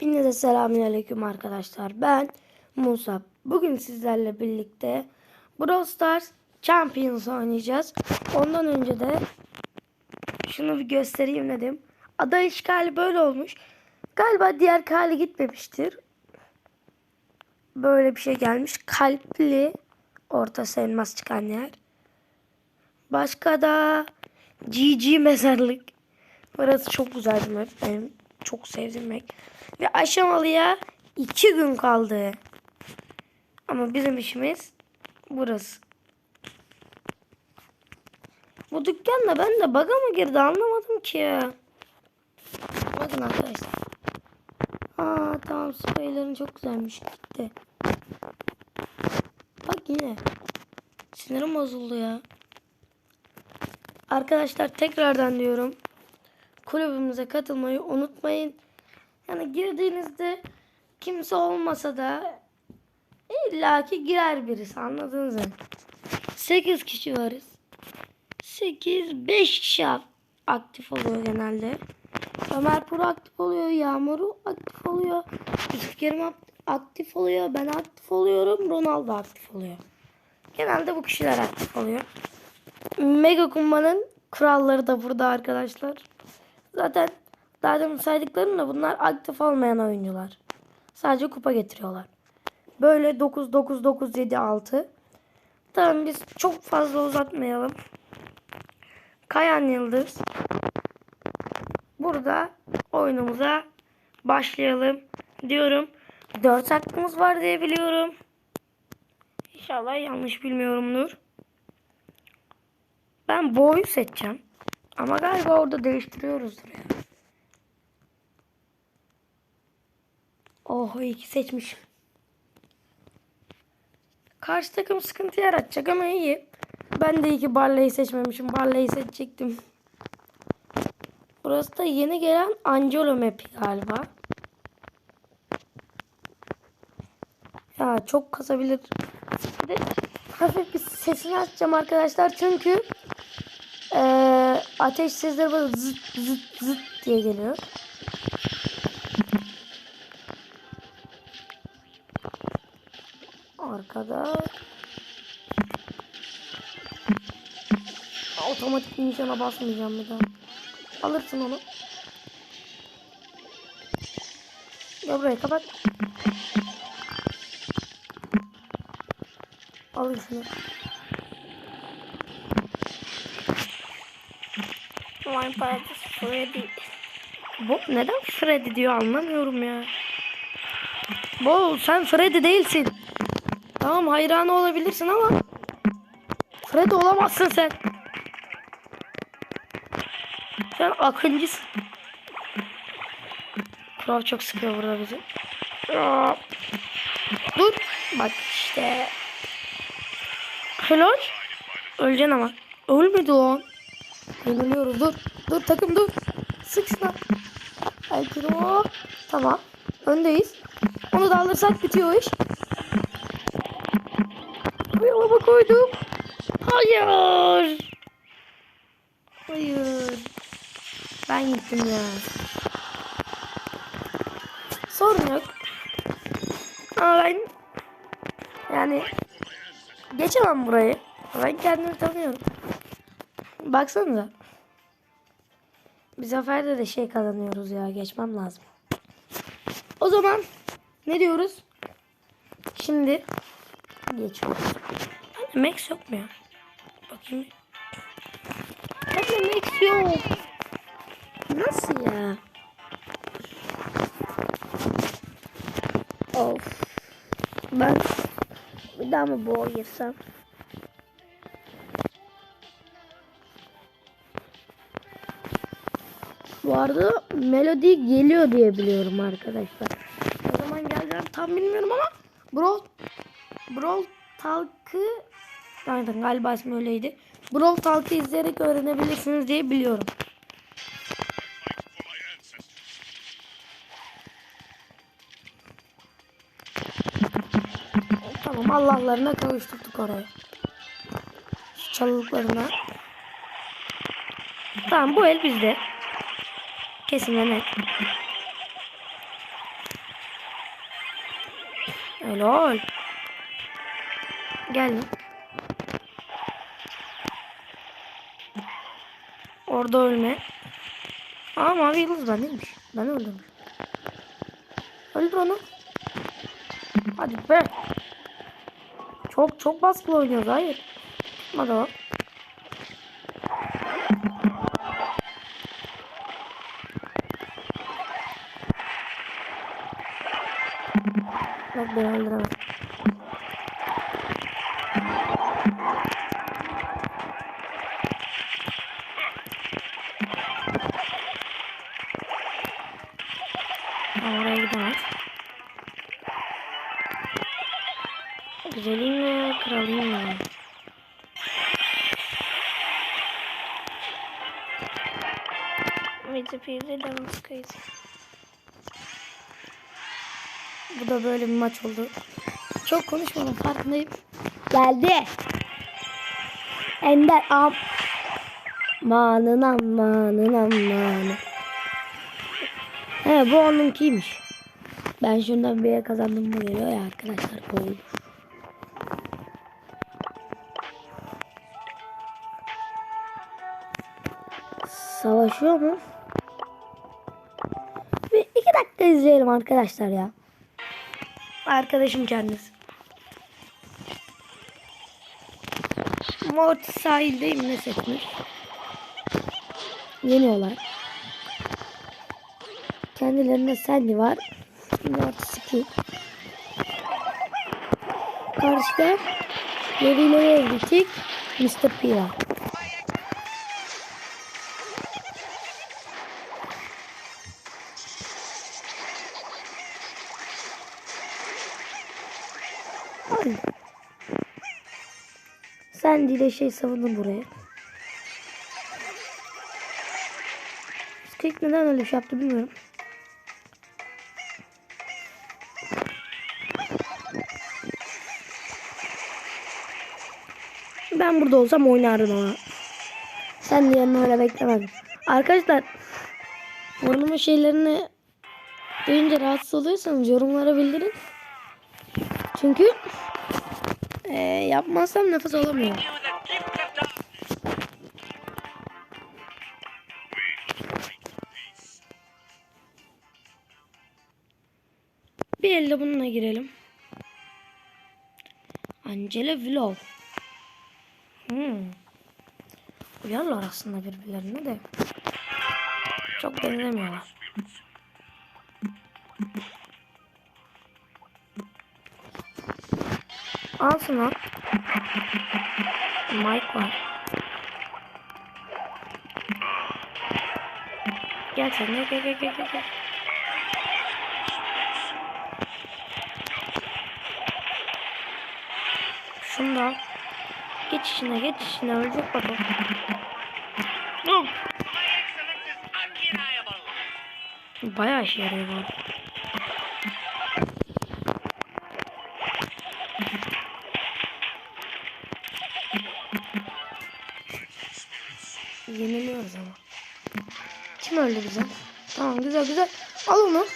Hepinize selamünaleyküm arkadaşlar. Ben Musa. Bugün sizlerle birlikte Brawl Stars Champions oynayacağız. Ondan önce de şunu bir göstereyim dedim. Ada işgali böyle olmuş. Galiba diğer hali gitmemiştir. Böyle bir şey gelmiş. Kalpli orta elmas çıkan yer. Başka da GG mezarlık. Burası çok güzel bir. Benim çok map. Ve aşamalıya iki gün kaldı. Ama bizim işimiz burası. Bu dükkanla ben de baga mı girdi anlamadım ki. Bakın arkadaşlar. Aa tamam spreylerin çok güzelmiş gitti. Bak yine. Sinirim bozuldu ya. Arkadaşlar tekrardan diyorum. Kulübümüze katılmayı unutmayın. Yani girdiğinizde kimse olmasa da illaki girer birisi anladınız mı? 8 kişi varız. 8 5 kişi aktif oluyor genelde. Ömer Pro aktif oluyor, Yağmur'u aktif oluyor. Yusuf aktif oluyor, ben aktif oluyorum, Ronaldo aktif oluyor. Genelde bu kişiler aktif oluyor. Mega Kumba'nın kuralları da burada arkadaşlar. Zaten daha demin saydıklarım da bunlar aktif olmayan oyuncular. Sadece kupa getiriyorlar. Böyle 9 9 9 7 6. Tamam biz çok fazla uzatmayalım. Kayan Yıldız. Burada oyunumuza başlayalım diyorum. 4 hakkımız var diye biliyorum. İnşallah yanlış bilmiyorumdur. Ben boyu seçeceğim. Ama galiba orada değiştiriyoruzdur ya. Oh iyi ki seçmişim. Karşı takım sıkıntı yaratacak ama iyi. Ben de iyi ki Barley'i seçmemişim. Barley'i seçecektim. Burası da yeni gelen Angelo map'i galiba. Ya çok kasabilir. Bir de hafif bir sesini açacağım arkadaşlar. Çünkü ateş sesleri böyle zıt zıt zıt diye geliyor. Arkada otomatik nişana basmayacağım bir daha. Alırsın onu. Gel buraya kapat. Alırsın. Parası Freddy. Bu neden Freddy diyor anlamıyorum ya. Bol sen Freddy değilsin. Tamam hayranı olabilirsin ama Freddy olamazsın sen. Sen akıncısın. Kral çok sıkıyor burada bizi. Aa, Dur. Bak işte. Helal. Öleceksin ama. Ölmedi lan. Yeniliyoruz. Dur. Dur takım dur. Sık şuna. Aykırı Tamam. Öndeyiz. Onu da alırsak bitiyor iş. Oyalama koydum. Hayır. Hayır. Ben gittim ya. Sorun yok. Ama ben yani geçemem burayı. Ben kendimi tanıyorum. Baksanıza. Bir seferde de şey kazanıyoruz ya. Geçmem lazım. O zaman ne diyoruz? Şimdi geçiyoruz. Bende Max yok mu ya? Bakayım. Bende Max yok. Nasıl ya? Of. Ben bir daha mı boğa? Bu arada melodi geliyor diye biliyorum arkadaşlar. O zaman geleceğim tam bilmiyorum ama Brawl Brawl Talk'ı aynen galiba ismi öyleydi. Brawl Talk'ı izleyerek öğrenebilirsiniz diye biliyorum. Tamam Allah'larına kavuşturduk oraya. Şu çalılıklarına. Tamam bu el bizde. Kesin ve net. Helal. Geldim. Orada ölme. Aa mavi yıldız bendeymiş. Ben öldüm. Öldür onu. Hadi be. Çok çok baskılı oynuyoruz. Hayır. Hadi beni öldüremez. Oraya gidemez. Güzelim mi? Kralıyım mı? People dance crazy. Bu da böyle bir maç oldu. Çok konuşmadım farkındayım. Geldi. Ender am. Manın amanın amanı. He bu onunkiymiş. Ben şundan bir kazandım bu geliyor ya arkadaşlar bu. Savaşıyor mu? Bir iki dakika izleyelim arkadaşlar ya. Arkadaşım kendisi. Mortis sahildeyim ne seçmiş. Yeniyorlar. Kendilerinde Sandy var. Mortis 2. Karşıda Yerileri evlitik Mr. P. Ay. Sandy ile şey savundum buraya. Skrik neden öyle şey yaptı bilmiyorum. Ben burada olsam oynardım ama. Sen diğerini öyle beklemedim. Arkadaşlar burnumun şeylerini duyunca rahatsız oluyorsanız yorumlara bildirin. Çünkü eee, yapmazsam nefes alamıyorum. Bir elde bununla girelim. Angela Vlog. Hmm. Uyarlar aslında birbirlerine de. Çok benzemiyorlar. Al şunu. Mike var. Gel sen gel gel gel gel gel. Şunu da al. Geç işine geç işine ölecek bak o. Bayağı işe yarıyor bu. arada. Güzel güzel. Al onu.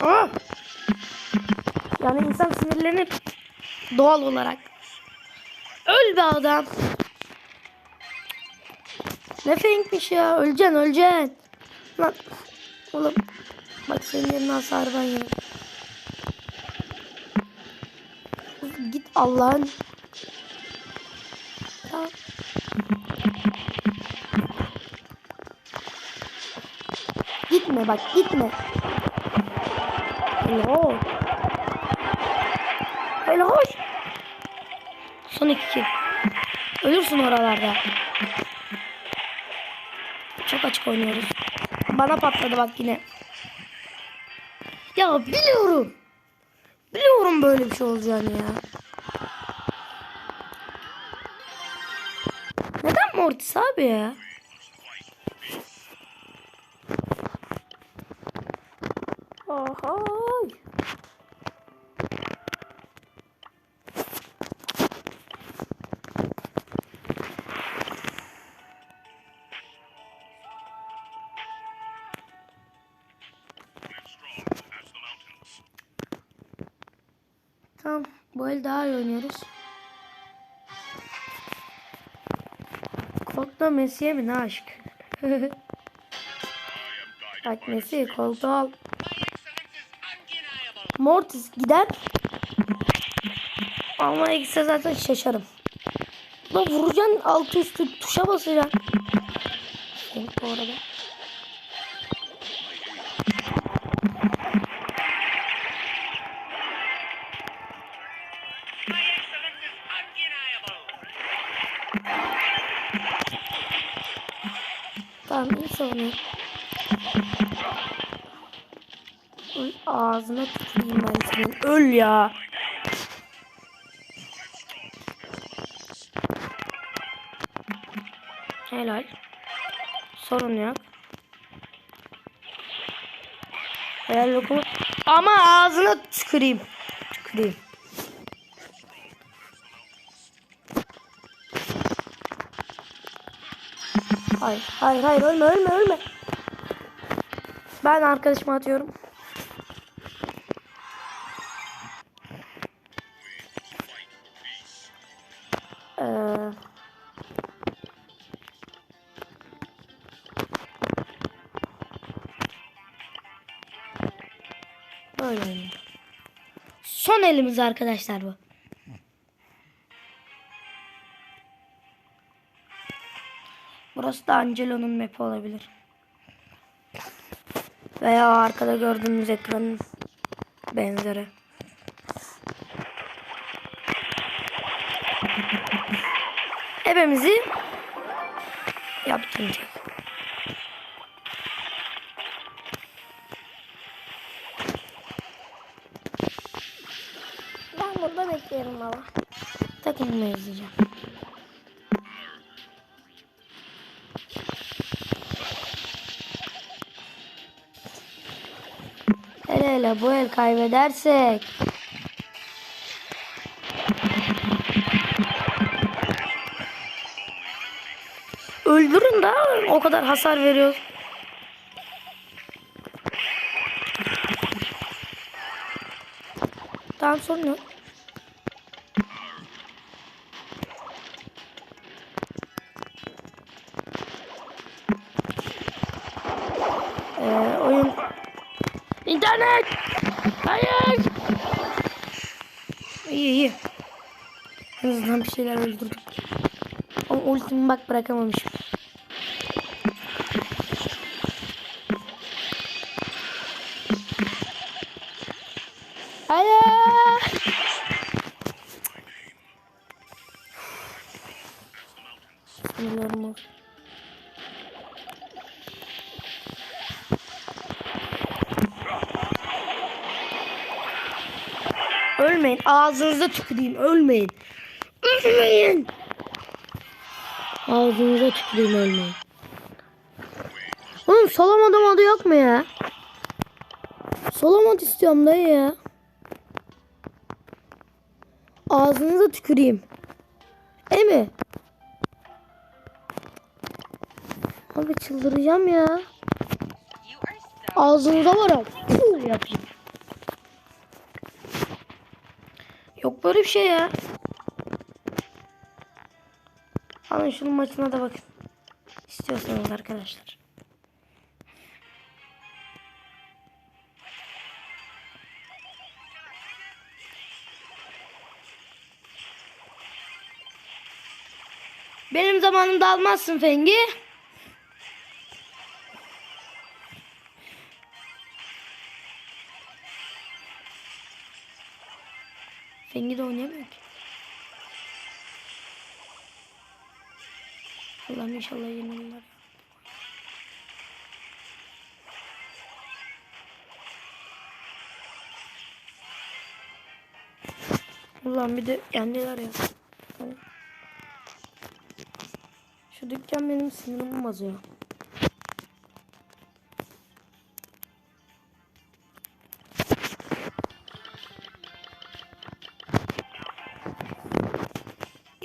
Aa! Yani insan sinirlenir. Doğal olarak. Öl be adam. Ne fenkmiş ya. Öleceksin öleceksin. Lan. Oğlum. Bak senin yerine hasarı ben yerim. Git Allah'ın. Bak gitme. Helal. Helal. Son iki kill. Ölürsün oralarda. Çok açık oynuyoruz. Bana patladı bak yine. Ya biliyorum. Biliyorum böyle bir şey olacağını ya. Neden Mortis abi ya? Oha. Tamam. Bu el daha iyi oynuyoruz. Koltuğa Messi'ye mi ne aşk? Bak Messi koltuğu al. Mortis gider. Ama gitse zaten şaşarım. Bak vuracaksın altı üstü tuşa basacaksın. Şey, bu arada. Tamam iyi savunuyor. Ağzına tüküreyim ben senin. Öl ya. Helal. Sorun yok. Helal lokumu. Ama ağzına tüküreyim. Tüküreyim. Hayır, hayır, hayır, ölme, ölme, ölme. Ben arkadaşıma atıyorum. Son elimiz arkadaşlar bu. Burası da Angelo'nun map'i olabilir. Veya arkada gördüğünüz ekranın benzeri. Ebemizi yaptım. Baba. Takımımı izleyeceğim. Hele hele bu el kaybedersek. Öldürün da o kadar hasar veriyor. Tamam sorun yok. En azından bir şeyler öldürdük. Ama ultimi bak bırakamamışım. Ağzınıza tüküreyim. Ölmeyin. Ölmeyin. Ağzınıza tüküreyim ölmeyin. Oğlum solamadım adı yok mu ya? Solamat istiyorum dayı ya. Ağzınıza tüküreyim. E mi? Abi çıldıracağım ya. Ağzınıza var. Puh yapayım. Yok böyle bir şey ya. Alın şunun maçına da bakın. İstiyorsanız arkadaşlar. Benim zamanımda almazsın Fengi. Fengi de oynayamıyor ki. Allah'ım inşallah yenilirler. Ulan bir de yendiler ya. Hani- Şu dükkan benim sinirimi bozuyor.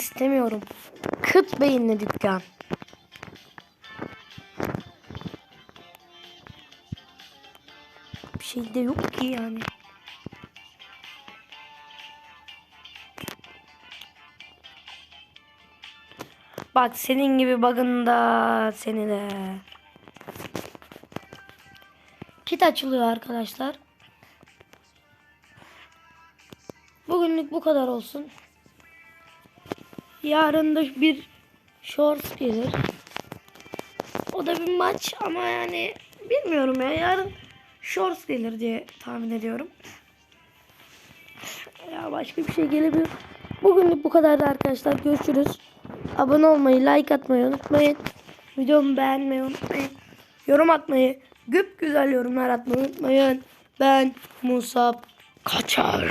istemiyorum. Kıt beyinli dükkan. Bir şey de yok ki yani. Bak senin gibi bug'ında seni de. Kit açılıyor arkadaşlar. Bugünlük bu kadar olsun. Yarın da bir shorts gelir. O da bir maç ama yani bilmiyorum ya yarın shorts gelir diye tahmin ediyorum. Ya başka bir şey gelebilir. Bugünlük bu kadardı arkadaşlar. Görüşürüz. Abone olmayı, like atmayı unutmayın. Videomu beğenmeyi unutmayın. Yorum atmayı, güp güzel yorumlar atmayı unutmayın. Ben Musab Kaçar.